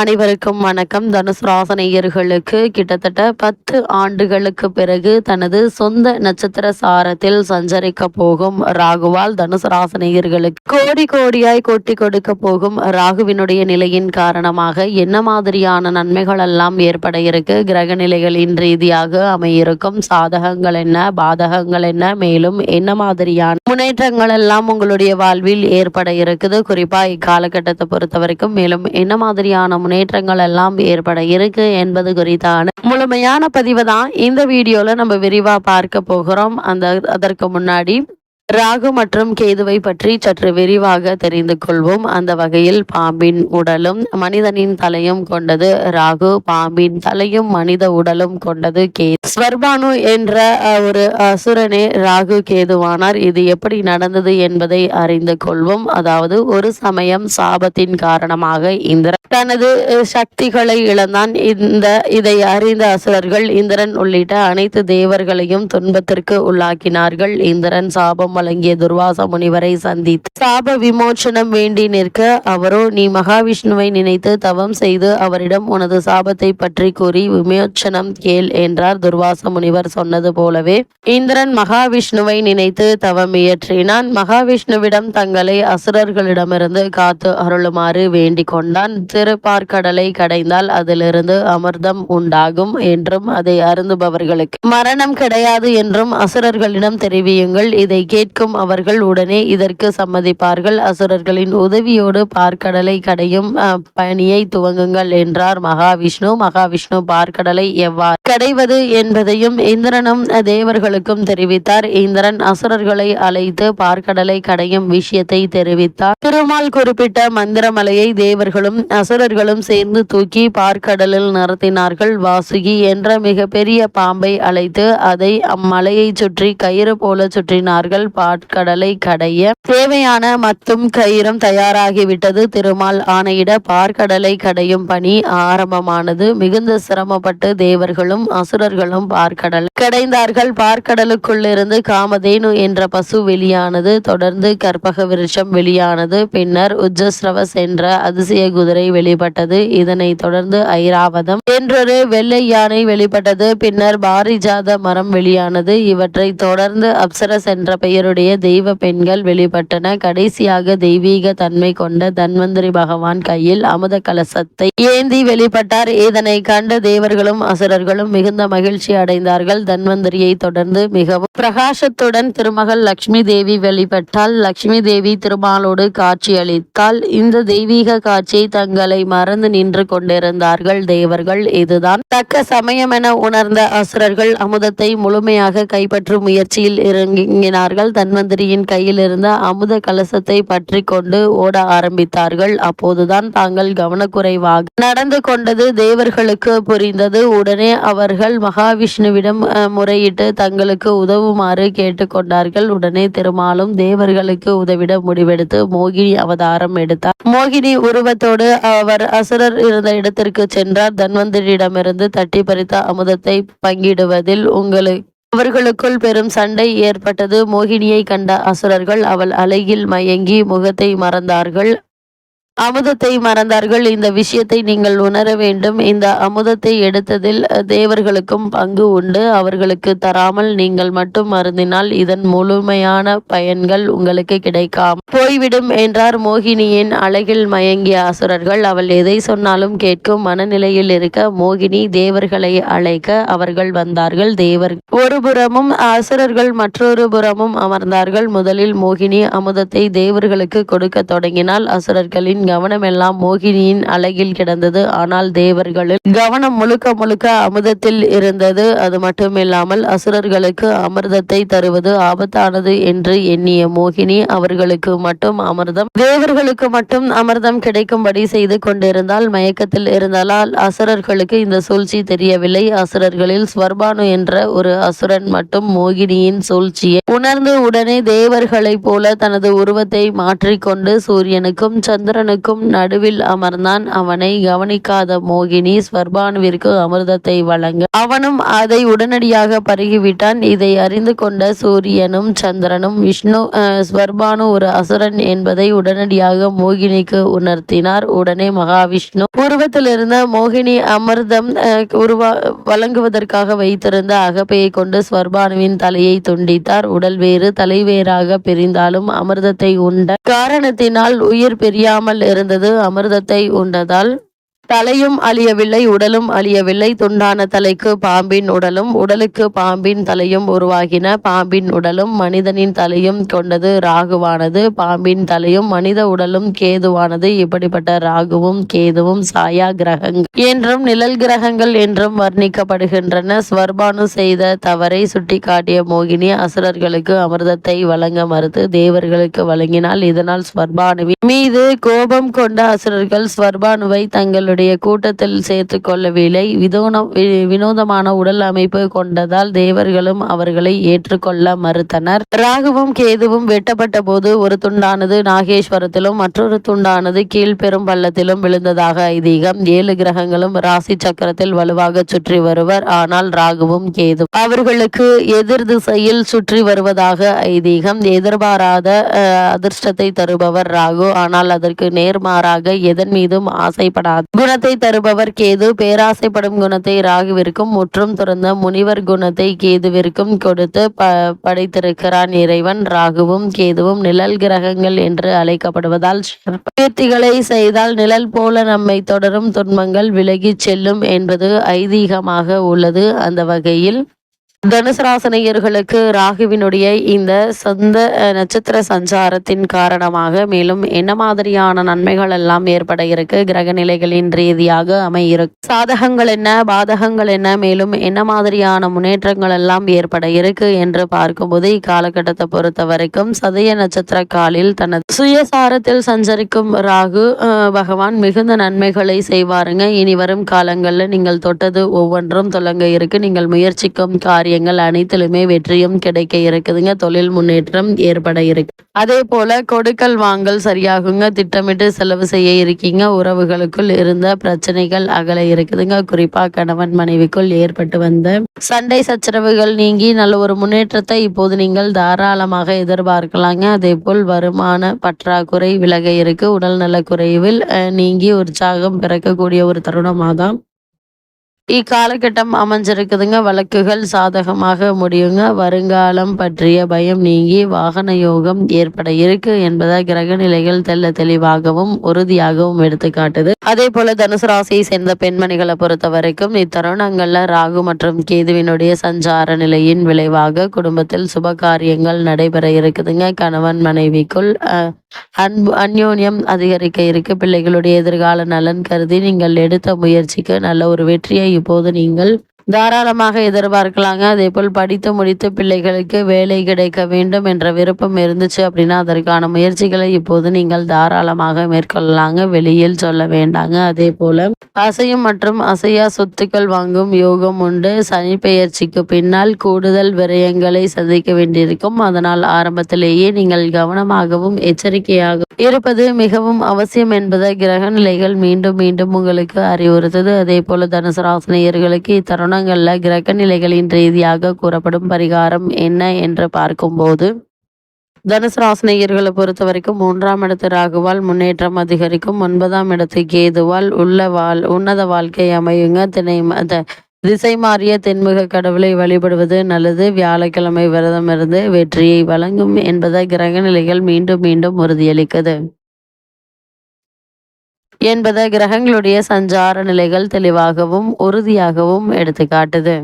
அனைவருக்கும் வணக்கம். தனுசு ராசனையர்களுக்கு கிட்டத்தட்ட பத்து ஆண்டுகளுக்கு பிறகு தனது சொந்த நட்சத்திர சாரத்தில் சஞ்சரிக்க போகும் ராகுவால் தனுசு ராசனையர்களுக்கு கோடி கோடியாய் கொட்டி கொடுக்க போகும் ராகுவினுடைய நிலையின் காரணமாக என்ன மாதிரியான நன்மைகள் எல்லாம் ஏற்பட இருக்கு? கிரக நிலைகளின் ரீதியாக அமையிருக்கும் சாதகங்கள் என்ன? பாதகங்கள் என்ன? மேலும் என்ன மாதிரியான முன்னேற்றங்கள் எல்லாம் உங்களுடைய வாழ்வில் ஏற்பட இருக்குது? குறிப்பா இக்காலகட்டத்தை பொறுத்த வரைக்கும் மேலும் என்ன மாதிரியான முன்னேற்றங்கள் எல்லாம் ஏற்பட இருக்கு என்பது குறித்தான முழுமையான பதிவு தான் இந்த வீடியோல நம்ம விரிவா பார்க்க போகிறோம். அந்த அதற்கு முன்னாடி ராகு மற்றும் கேதுவை பற்றி சற்று விரிவாக தெரிந்து கொள்வோம். அந்த வகையில் பாம்பின் உடலும் மனிதனின் தலையும் கொண்டது ராகு. பாம்பின் தலையும் மனித உடலும் கொண்டது கே ஸ்வர்பானு என்ற ஒரு அசுரனே ராகு கேதுவானார். இது எப்படி நடந்தது என்பதை அறிந்து கொள்வோம். அதாவது ஒரு சமயம் சாபத்தின் காரணமாக இந்திரன் தனது சக்திகளை இழந்தான். இந்த இதை அறிந்த அசுரர்கள் இந்திரன் உள்ளிட்ட அனைத்து தேவர்களையும் துன்பத்திற்கு உள்ளாக்கினார்கள். இந்திரன் சாபம் வழங்கிய துர்வாச முனிவரை சந்தித்து சாப விமோச்சனம் வேண்டி நிற்க அவரோ நீ மகாவிஷ்ணுவை நினைத்து தவம் செய்து அவரிடம் உனது சாபத்தை பற்றி கூறி விமோச்சனம் கேள் என்றார் துர்வாச முனிவர் சொன்னது போலவே. இந்திரன் மகாவிஷ்ணுவை நினைத்து தவம் இயற்றினான். மகாவிஷ்ணுவிடம் தங்களை அசுரர்களிடமிருந்து காத்து அருளுமாறு வேண்டிக் கொண்டான். திருப்பார்க்கடலை கடைந்தால் அதிலிருந்து அமிர்தம் உண்டாகும் என்றும் அதை அருந்துபவர்களுக்கு மரணம் கிடையாது என்றும் அசுரர்களிடம் தெரிவியுங்கள். இதை கேட்கும் அவர்கள் உடனே இதற்கு சம்மதிப்பார்கள். அசுரர்களின் உதவியோடு பார்க்கடலை கடையும் பணியை துவங்குங்கள் என்றார் மகாவிஷ்ணு. மகாவிஷ்ணு பார்க்கடலை எவ்வாறு கடைவது என்பதையும் இந்திரனும் தேவர்களுக்கும் தெரிவித்தார். இந்திரன் அசுரர்களை அழைத்து பார்க்கடலை கடையும் விஷயத்தை தெரிவித்தார். திருமால் குறிப்பிட்ட மந்திரமலையை தேவர்களும் அசுரர்களும் சேர்ந்து தூக்கி பார்க்கடலில் நிறுத்தினார்கள். வாசுகி என்ற மிகப்பெரிய பாம்பை அழைத்து அதை அம்மலையை சுற்றி கயிறு போல சுற்றினார்கள். பாற்கடலை கடைய தேவையான மத்தும் கயிறும் தயாராகிவிட்டது. திருமால் ஆணையிட பார்க்கடலை கடையும் பணி ஆரம்பமானது. மிகுந்த சிரமப்பட்டு தேவர்களும் அசுரர்களும் பார்க்கடலை கடைந்தார்கள். பார்க்கடலுக்குள்ளிருந்து காமதேனு என்ற பசு வெளியானது தொடர்ந்து கற்பக விருட்சம் வெளியானது. பின்னர் உஜஸ்ரவஸ் என்ற அதிசய குதிரை வெளிப்பட்டது. இதனை தொடர்ந்து ஐராவதம் என்றொரு வெள்ளை யானை வெளிப்பட்டது. பின்னர் பாரிஜாத மரம் வெளியானது. இவற்றை தொடர்ந்து அப்சரஸ் என்ற பெயருடைய தெய்வ பெண்கள் வெளிப்பட்டன. கடைசியாக தெய்வீக தன்மை கொண்ட தன்வந்திரி பகவான் கையில் அமுத கலசத்தை ஏந்தி வெளிப்பட்டார். இதனை கண்ட தேவர்களும் அசுரர்களும் மிகுந்த மகிழ்ச்சி அடைந்தார்கள். தன்வந்திரியை தொடர்ந்து மிகவும் பிரகாசத்துடன் திருமகள் லக்ஷ்மி தேவி வெளிப்பட்டால் லக்ஷ்மி தேவி திருமாலோடு காட்சியளித்தால் இந்த தெய்வீக காட்சியை தங்களை மறந்து நின்று கொண்டிருந்தார்கள். தேவர்கள் இதுதான் தக்க சமயம் என உணர்ந்த அசுரர்கள் அமுதத்தை முழுமையாக கைப்பற்றும் முயற்சியில் இறங்கினார்கள். தன்வந்திரியின் கையில் இருந்த அமுத கலசத்தை பற்றி கொண்டு ஓட ஆரம்பித்தார்கள். அப்போதுதான் தாங்கள் கவனக்குறைவாக நடந்து கொண்டது தேவர்களுக்கு புரிந்தது. உடனே அவர்கள் மகாவிஷ்ணுவிடம் முறையிட்டு தங்களுக்கு உதவுமாறு கேட்டுக்கொண்டார்கள். உடனே திருமாலும் தேவர்களுக்கு உதவிட முடிவெடுத்து மோகினி அவதாரம் எடுத்தார். மோகினி உருவத்தோடு அவர் அசுரர் இருந்த இடத்திற்கு சென்றார். தன்வந்தரிடமிருந்து தட்டி பறித்த அமுதத்தை பங்கிடுவதில் உங்களுக்கு அவர்களுக்குள் பெரும் சண்டை ஏற்பட்டது. மோகினியை கண்ட அசுரர்கள் அவள் அழகில் மயங்கி முகத்தை மறந்தார்கள். அமுதத்தை மறந்தார்கள். இந்த விஷயத்தை நீங்கள் உணர வேண்டும். இந்த அமுதத்தை எடுத்ததில் தேவர்களுக்கும் பங்கு உண்டு. அவர்களுக்கு தராமல் நீங்கள் மட்டும் மருந்தினால் இதன் முழுமையான பயன்கள் உங்களுக்கு கிடைக்காம. போய்விடும் என்றார் மோகினியின் அழகில் மயங்கிய அசுரர்கள். அவள் எதை சொன்னாலும் கேட்கும் மனநிலையில் இருக்க மோகினி தேவர்களை அழைக்க அவர்கள் வந்தார்கள். தேவர் ஒரு புறமும் அசுரர்கள் மற்றொரு புறமும் அமர்ந்தார்கள். முதலில் மோகினி அமுதத்தை தேவர்களுக்கு கொடுக்க தொடங்கினால் அசுரர்களின் கவனமெல்லாம் மோகினியின் அழகில் கிடந்தது. ஆனால் தேவர்களில் கவனம் முழுக்க முழுக்க அமுதத்தில் இருந்தது. அது மட்டுமில்லாமல் அசுரர்களுக்கு அமிர்தத்தை தருவது ஆபத்தானது என்று எண்ணிய மோகினி அவர்களுக்கு மட்டும் அமிர்தம். தேவர்களுக்கு மட்டும் அமிர்தம் கிடைக்கும்படி செய்து கொண்டிருந்தால் மயக்கத்தில் இருந்தால் அசுரர்களுக்கு இந்த சூழ்ச்சி தெரியவில்லை. அசுரர்களில் ஸ்வர்பானு என்ற ஒரு அசுரன் மட்டும் மோகினியின் சூழ்ச்சியை உணர்ந்து உடனே தேவர்களைப் போல தனது உருவத்தை மாற்றிக்கொண்டு சூரியனுக்கும் சந்திரனுக்கும் அவர்களுக்கும் நடுவில் அமர்ந்தான் அவனை கவனிக்காத மோகினி ஸ்வர்பானுவிற்கு அமிர்தத்தை வழங்க. அவனும் அதை உடனடியாக பருகிவிட்டான். இதை அறிந்து கொண்ட சூரியனும் சந்திரனும் விஷ்ணு ஸ்வர்பானு ஒரு அசுரன் என்பதை உடனடியாக மோகினிக்கு உணர்த்தினார். உடனே மகாவிஷ்ணு உருவத்தில் இருந்த மோகினி அமிர்தம் உருவா வழங்குவதற்காக வைத்திருந்த அகப்பையை கொண்டு ஸ்வர்பானுவின் தலையை துண்டித்தார். உடல் வேறு தலைவேறாக பிரிந்தாலும் அமிர்தத்தை உண்ட காரணத்தினால் உயிர் பிரியாமல் இருந்தது அமிர்தத்தை உண்டதால் தலையும் அழியவில்லை உடலும் அழியவில்லை. துண்டான தலைக்கு பாம்பின் உடலும் உடலுக்கு பாம்பின் தலையும் உருவாகின. பாம்பின் உடலும் மனிதனின் தலையும் கொண்டது ராகுவானது. பாம்பின் தலையும் மனித உடலும் கேதுவானது. இப்படிப்பட்ட ராகுவும் கேதுவும் சாயா கிரகங்கள் என்றும் நிழல் கிரகங்கள் என்றும் வர்ணிக்கப்படுகின்றன. ஸ்வர்பானு செய்த தவறை சுட்டிக்காட்டிய மோகினி அசுரர்களுக்கு அமிர்தத்தை வழங்க மறுத்து தேவர்களுக்கு வழங்கினால் இதனால் ஸ்வர்பானுவின் மீது கோபம் கொண்ட அசுரர்கள் ஸ்வர்பானுவை தங்களுடைய கூட்டத்தில் சேர்த்து கொள்ளவில்லை. விதோன வி- வினோதமான உடல் அமைப்பு கொண்டதால் தேவர்களும் அவர்களை ஏற்றுக்கொள்ள மறுத்தனர். ராகுவும் கேதுவும் வெட்டப்பட்ட போது ஒரு துண்டானது நாகேஸ்வரத்திலும் மற்றொரு துண்டானது கீழ்பெரும் பள்ளத்திலும் விழுந்ததாக ஐதீகம். ஏழு கிரகங்களும் ராசி சக்கரத்தில் வலுவாக சுற்றி வருவர். ஆனால் ராகுவும் கேது அவர்களுக்கு எதிர் திசையில் சுற்றி வருவதாக ஐதீகம். எதிர்பாராத அஹ், அதிர்ஷ்டத்தை தருபவர் ராகு. ஆனால் அதற்கு நேர்மாறாக எதன் மீதும் ஆசைப்படாது. குணத்தை தருபவர் கேது. பேராசைப்படும் குணத்தை ராகுவிற்கும் முற்றும் துறந்த முனிவர் குணத்தை கேதுவிற்கும் கொடுத்து ப படைத்திருக்கிறான் இறைவன். ராகுவும் கேதுவும் நிழல் கிரகங்கள் என்று அழைக்கப்படுவதால் கீர்த்திகளை செய்தால் நிழல் போல நம்மை தொடரும் துன்பங்கள் விலகிச் செல்லும் என்பது ஐதீகமாக உள்ளது. அந்த வகையில் தனுசராசனையர்களுக்கு ராகுவினுடைய இந்த சொந்த நட்சத்திர சஞ்சாரத்தின் காரணமாக மேலும் என்ன மாதிரியான நன்மைகள் எல்லாம் ஏற்பட இருக்கு? கிரக நிலைகளின் ரீதியாக அமையிருக்கு சாதகங்கள் என்ன? பாதகங்கள் என்ன? மேலும் என்ன மாதிரியான முன்னேற்றங்கள் எல்லாம் ஏற்பட இருக்கு என்று பார்க்கும்போது இக்காலகட்டத்தை பொறுத்த வரைக்கும் சதய நட்சத்திர காலில் தனது சுயசாரத்தில் சஞ்சரிக்கும் ராகு பகவான் மிகுந்த நன்மைகளை செய்வாருங்க. இனி வரும் காலங்களில் நீங்கள் தொட்டது ஒவ்வொன்றும் தொடங்க இருக்கு. நீங்கள் முயற்சிக்கும் காரியங்கள் அனைத்திலுமே வெற்றியும் கிடைக்க இருக்குதுங்க. தொழில் முன்னேற்றம் ஏற்பட இருக்கு. அதே போல கொடுக்கல் வாங்கல் சரியாகுங்க. திட்டமிட்டு செலவு செய்ய இருக்கீங்க. உறவுகளுக்குள் இருந்த பிரச்சனைகள் அகல இருக்குதுங்க. குறிப்பா கணவன் மனைவிக்குள் ஏற்பட்டு வந்த சண்டை சச்சரவுகள் நீங்கி நல்ல ஒரு முன்னேற்றத்தை இப்போது நீங்கள் தாராளமாக எதிர்பார்க்கலாங்க. அதே போல் வருமான பற்றாக்குறை விலக இருக்கு. உடல் நல குறைவில் அஹ், நீங்கி உற்சாகம் பிறக்கக்கூடிய ஒரு தருணமாக தான் இக்காலகட்டம் அமைஞ்சிருக்குதுங்க. வழக்குகள் சாதகமாக முடியுங்க. வருங்காலம் பற்றிய பயம் நீங்கி வாகன யோகம் ஏற்பட இருக்கு என்பதை கிரக நிலைகள் தெல்ல தெளிவாகவும் உறுதியாகவும் எடுத்து காட்டுது. அதே போல தனுசு ராசியை சேர்ந்த பெண்மணிகளை பொறுத்த வரைக்கும் இத்தருணங்கள்ல ராகு மற்றும் கேதுவினுடைய சஞ்சார நிலையின் விளைவாக குடும்பத்தில் சுப காரியங்கள் நடைபெற இருக்குதுங்க. கணவன் மனைவிக்குள் அன்பு அந்யோன்யம் அதிகரிக்க இருக்கு. பிள்ளைகளுடைய எதிர்கால நலன் கருதி நீங்கள் எடுத்த முயற்சிக்கு நல்ல ஒரு வெற்றியை இப்போது நீங்கள் தாராளமாக எதிர்பார்க்கலாங்க. அதே போல் படித்து முடித்த பிள்ளைகளுக்கு வேலை கிடைக்க வேண்டும் என்ற விருப்பம் இருந்துச்சு அப்படின்னா அதற்கான முயற்சிகளை இப்போது நீங்கள் தாராளமாக மேற்கொள்ளலாங்க. வெளியில் சொல்ல வேண்டாங்க. அதே போல அசையும் மற்றும் அசையா சொத்துக்கள் வாங்கும் யோகம் உண்டு. சனி பெயர்ச்சிக்கு பின்னால் கூடுதல் விரயங்களை சந்திக்க வேண்டியிருக்கும். அதனால் ஆரம்பத்திலேயே நீங்கள் கவனமாகவும் எச்சரிக்கையாக இருப்பது மிகவும் அவசியம் என்பதை கிரக நிலைகள் மீண்டும் மீண்டும் உங்களுக்கு அறிவுறுத்தது. அதே போல தனுசு ராசினியர்களுக்கு இத்தருணங்களில் கிரக நிலைகளின் ரீதியாக கூறப்படும் பரிகாரம் என்ன என்று பார்க்கும்போது தனுசு ராசினியர்களை பொறுத்த வரைக்கும் மூன்றாம் இடத்து ராகுவால் முன்னேற்றம் அதிகரிக்கும். ஒன்பதாம் இடத்து கேதுவால் உள்ள வாழ் உன்னத வாழ்க்கை அமையுங்க. திணை த- திசை மாறிய தென்முக கடவுளை வழிபடுவது நல்லது. வியாழக்கிழமை விரதம் இருந்து வெற்றியை வழங்கும் என்பதை கிரக நிலைகள் மீண்டும் மீண்டும் உறுதியளிக்குது. என்பதை கிரகங்களுடைய சஞ்சார நிலைகள் தெளிவாகவும் உறுதியாகவும் எடுத்து காட்டுது